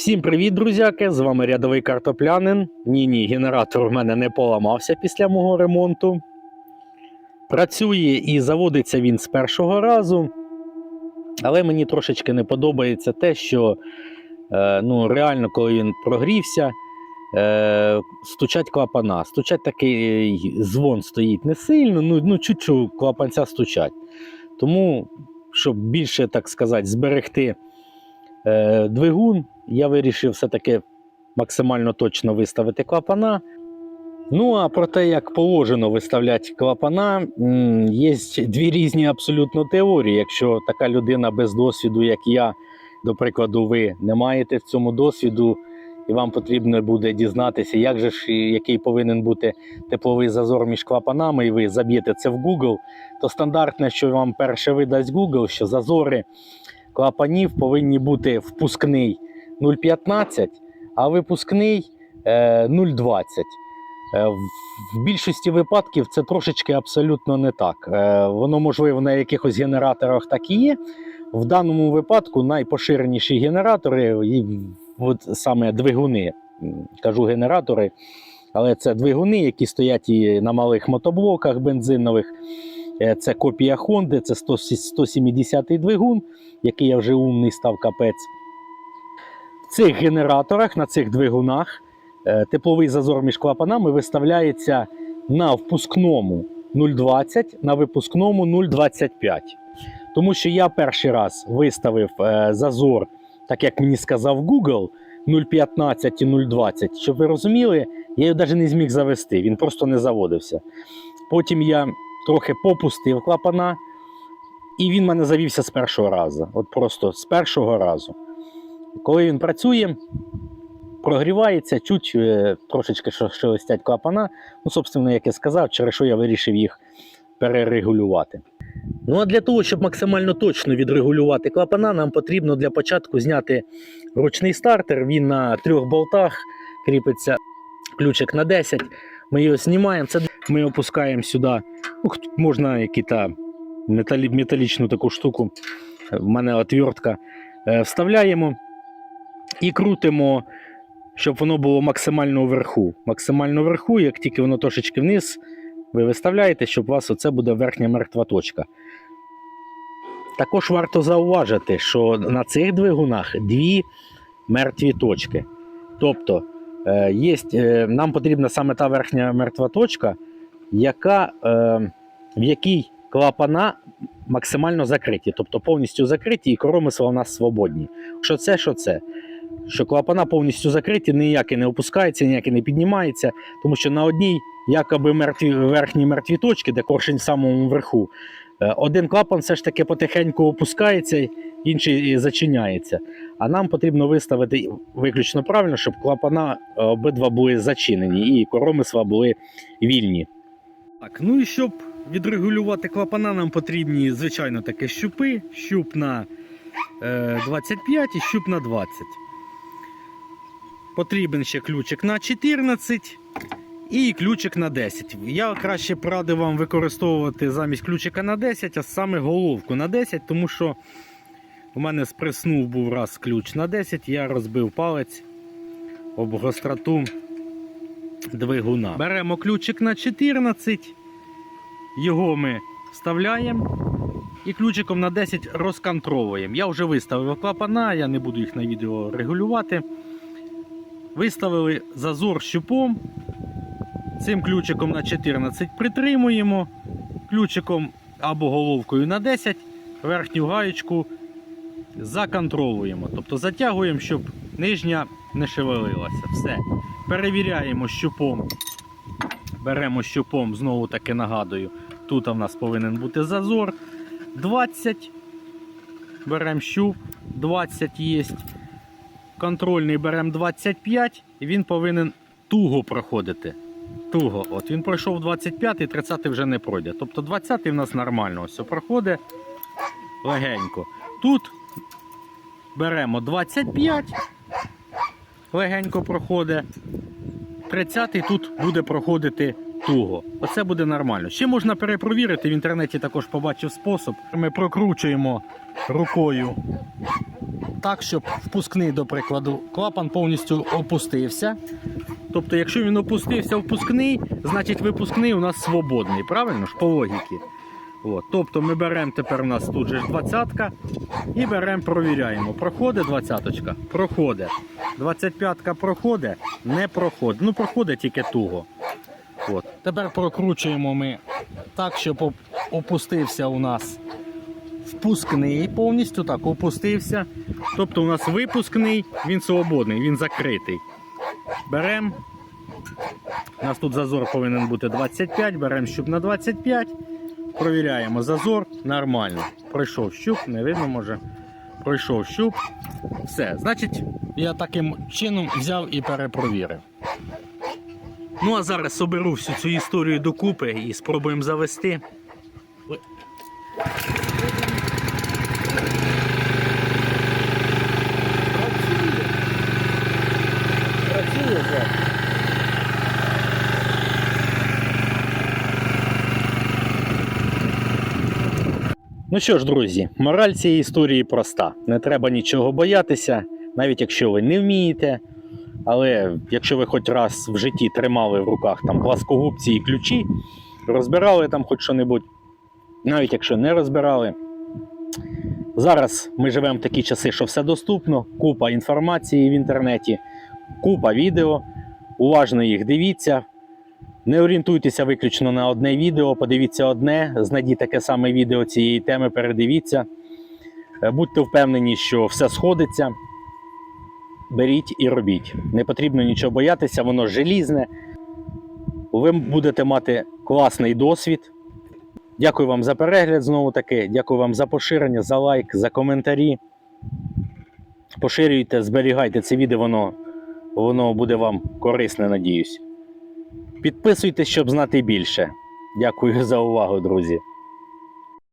Всім привіт, друзяки! З вами рядовий картоплянин. Ні, ні, генератор у мене не поламався після мого ремонту. Працює і заводиться він з першого разу. Але мені трошечки не подобається те, що е, ну, реально, коли він прогрівся, е, стучать клапана. Стучать такий дзвон стоїть не сильно, ну, ну чуть-чуть клапанця стучать. Тому, щоб більше, так сказати, зберегти е, двигун, я вирішив все-таки максимально точно виставити клапана. Ну, а про те, як положено виставляти клапана, є дві різні абсолютно теорії. Якщо така людина без досвіду, як я, до прикладу, ви не маєте в цьому досвіду, і вам потрібно буде дізнатися, як же ж який повинен бути тепловий зазор між клапанами, і ви заб'єте це в Google, то стандартне, що вам перше видасть Google, що зазори клапанів повинні бути впускний 0,15, а випускний е, 0,20. Е, В в більшості випадків це трошечки абсолютно не так. Е, Воно, можливо, на якихось генераторах так і є. В даному випадку найпоширеніші генератори, от саме двигуни, кажу генератори, але це двигуни, які стоять і на малих мотоблоках бензинових. Е, Це копія Honda, це 170-й двигун, який я вже умний став капець. В цих генераторах, на цих двигунах, е, тепловий зазор між клапанами виставляється на впускному 0,20, на випускному 0,25. Тому що я перший раз виставив е, зазор, так як мені сказав Google, 0,15 і 0,20. Щоб ви розуміли, я його навіть не зміг завести, він просто не заводився. Потім я трохи попустив клапана, і він мене завівся з першого разу. От просто з першого разу. Коли він працює, прогрівається, чуть е, трошечки шелестять клапана. Ну, собственно, як я сказав, через що я вирішив їх перерегулювати. Ну а для того, щоб максимально точно відрегулювати клапана, нам потрібно для початку зняти ручний стартер. Він на трьох болтах кріпиться ключик на 10. Ми його знімаємо. Це ми опускаємо сюди. Ну, можна якісь металі, металічну таку штуку. В мене отвертка. Е, Вставляємо і крутимо, щоб воно було максимально вверху. Максимально вверху, як тільки воно трошечки вниз, ви виставляєте, щоб у вас оце буде верхня мертва точка. Також варто зауважити, що на цих двигунах дві мертві точки. Тобто, є, е, нам потрібна саме та верхня мертва точка, яка, е, в якій клапана максимально закриті, тобто повністю закриті, і коромисла у нас свободні. Що це, що це? Що клапана повністю закриті, ніяке не опускається, ніяке не піднімається, тому що на одній якоби мертві, верхній мертвій точці, де коршень в самому верху, е, один клапан все ж таки потихеньку опускається, інший зачиняється. А нам потрібно виставити виключно правильно, щоб клапана е, обидва були зачинені і коромисла були вільні. Так, ну і щоб відрегулювати клапана, нам потрібні, звичайно, такі щупи. Щуп на е, 25 і щуп на 20. Потрібен ще ключик на 14 і ключик на 10. Я краще б радив вам використовувати замість ключика на 10, а саме головку на 10, тому що у мене сприснув був раз ключ на 10, я розбив палець об гостроту двигуна. Беремо ключик на 14, його ми вставляємо і ключиком на 10 розконтровуємо. Я вже виставив клапана, я не буду їх на відео регулювати. Виставили зазор щупом. Цим ключиком на 14 притримуємо, ключиком або головкою на 10, верхню гаєчку законтролюємо. Тобто затягуємо, щоб нижня не шевелилася. Все. Перевіряємо щупом. Беремо щупом, знову таки нагадую, тут у нас повинен бути зазор 20. Беремо щуп, 20 є. Контрольний беремо 25 і він повинен туго проходити. Туго. От він пройшов 25 і 30 вже не пройде. Тобто 20-й в нас нормально ось проходить легенько. Тут беремо 25, легенько проходить. 30-й тут буде проходити туго. Оце буде нормально. Ще можна перепровірити, в інтернеті також побачив спосіб. Ми прокручуємо рукою так, щоб впускний, до прикладу, клапан повністю опустився. Тобто, якщо він опустився впускний, значить випускний у нас свободний, правильно ж по логіки. От. Тобто ми беремо тепер у нас тут же ж двадцятка і беремо, провіряємо. Проходить двадцяточка? Проходить. 25-ка проходить, не проходить. Ну, проходить тільки туго. От. Тепер прокручуємо ми так, щоб опустився у нас впускний повністю так опустився. Тобто у нас випускний, він свободний, він закритий. Беремо. У нас тут зазор повинен бути 25, беремо щуп на 25. Провіряємо зазор, нормально. Пройшов щуп, не видно може. Пройшов щуп. Все. Значить, я таким чином взяв і перепровірив. Ну а зараз соберу всю цю історію докупи і спробуємо завести. Працює вже. Ну що ж, друзі, мораль цієї історії проста. Не треба нічого боятися, навіть якщо ви не вмієте. Але якщо ви хоч раз в житті тримали в руках там пласкогубці і ключі, розбирали там хоч що-небудь, навіть якщо не розбирали. Зараз ми живемо в такі часи, що все доступно, купа інформації в інтернеті, купа відео. Уважно їх дивіться. Не орієнтуйтеся виключно на одне відео, подивіться одне, знайдіть таке саме відео цієї теми, передивіться. Е, Будьте впевнені, що все сходиться. Беріть і робіть. Не потрібно нічого боятися, воно желізне. Ви будете мати класний досвід. Дякую вам за перегляд знову таки. Дякую вам за поширення, за лайк, за коментарі. Поширюйте, зберігайте це відео, воно, воно буде вам корисне, надіюсь. Підписуйтесь, щоб знати більше. Дякую за увагу, друзі.